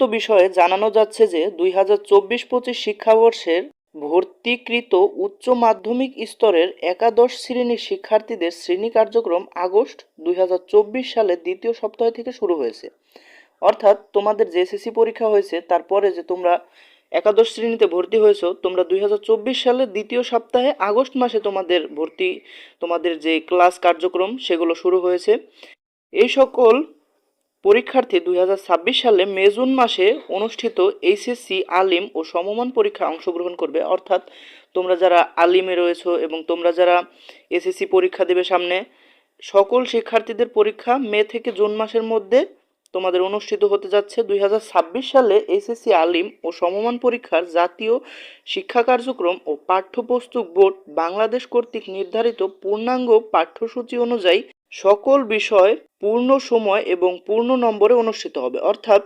উপরোক্ত বিষয়ে জানানো যাচ্ছে যে দুই হাজার চব্বিশ পঁচিশ শিক্ষাবর্ষের ভর্তিকৃত উচ্চ মাধ্যমিক স্তরের একাদশ শ্রেণির শিক্ষার্থীদের শ্রেণি কার্যক্রম আগস্ট দুই হাজার চব্বিশ সালের দ্বিতীয় সপ্তাহ থেকে শুরু হয়েছে। অর্থাৎ তোমাদের যে এসএসসি পরীক্ষা হয়েছে, তারপরে যে তোমরা একাদশ শ্রেণীতে ভর্তি হয়েছো, তোমরা দুই হাজার চব্বিশ সালের দ্বিতীয় সপ্তাহে আগস্ট মাসে তোমাদের ভর্তি, তোমাদের যে ক্লাস কার্যক্রম সেগুলো শুরু হয়েছে। এই সকল পরীক্ষার্থী দুই হাজার ছাব্বিশ সালে মে, জুন মাসে অনুষ্ঠিত এইচএসসি আলিম ও সমমান পরীক্ষা অংশগ্রহণ করবে। অর্থাৎ তোমরা যারা আলিমে রয়েছো এবং তোমরা যারা এসএসসি পরীক্ষা দেবে সামনে, সকল শিক্ষার্থীদের পরীক্ষা মে থেকে জুন মাসের মধ্যে তোমাদের অনুষ্ঠিত হতে যাচ্ছে। দুই হাজার ছাব্বিশ সালে এসএসসি আলিম ও সমমান পরীক্ষার জাতীয় শিক্ষা কার্যক্রম ও পাঠ্যপুস্তক বোর্ড বাংলাদেশ কর্তৃক নির্ধারিত পূর্ণাঙ্গ পাঠ্যসূচি অনুযায়ী সকল বিষয় পূর্ণ সময় এবং পূর্ণ নম্বরে অনুষ্ঠিত হবে। অর্থাৎ